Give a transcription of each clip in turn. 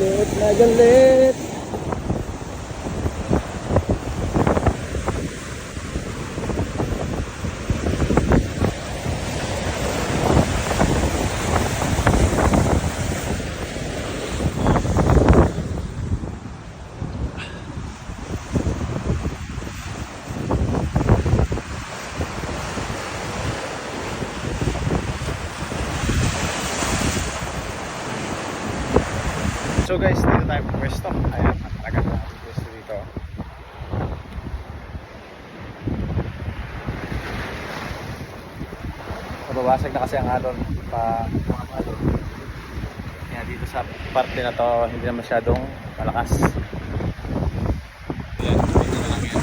galit na galit So guys, dito tayo pwesto. Ayan, talaga tayo pwesto dito. Nababasag na kasi ang alon pa mga alon. Kaya dito sa parte na to hindi na masyadong malakas. Yan, dito na lang yan.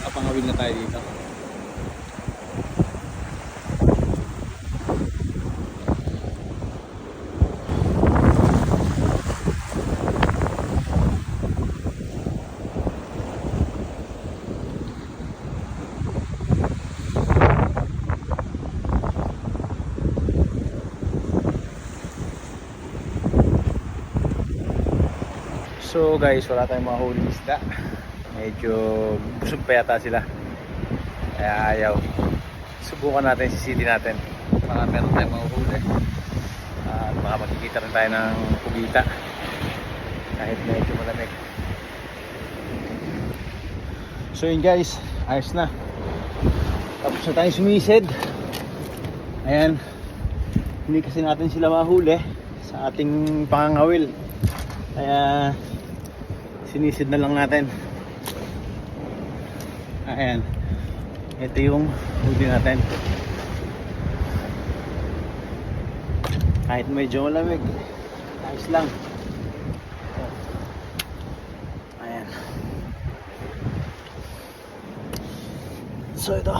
Nakakapangawil na tayo dito. So guys, wala tayong mga huli isda. Medyo busog pa yata sila. Kaya ayaw. Subukan natin si city natin. Baka meron tayong mga huli. At baka makikita rin tayo ng pugita. Kahit medyo malamig. So yun guys, ayos na. Tapos na tayong sumisid. Ayan. Hindi kasi natin sila mahuli sa ating pangangawil. Kaya sinisid na lang natin. Ayan. Ito yung huli natin. Kahit medyo malamig. Ayos lang. Ayan. So ito.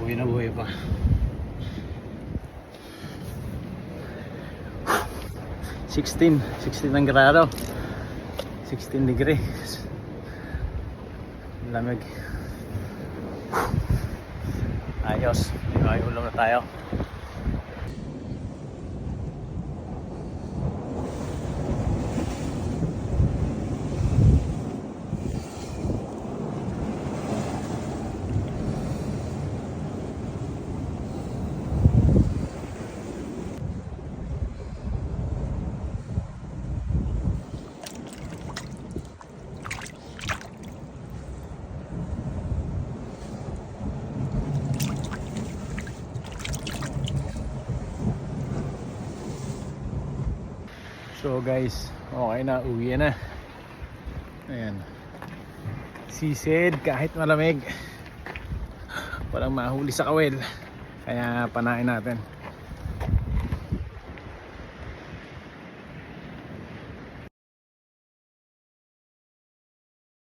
Buhay na buhay pa. Sixteen, 16 ang grado. 16 degrees. Lamig. Ayos. May ulam na tayo. So guys, okay na, uwi na. Ayan. Sisid kahit malamig. Walang mahuli sa kawel. Kaya panain natin.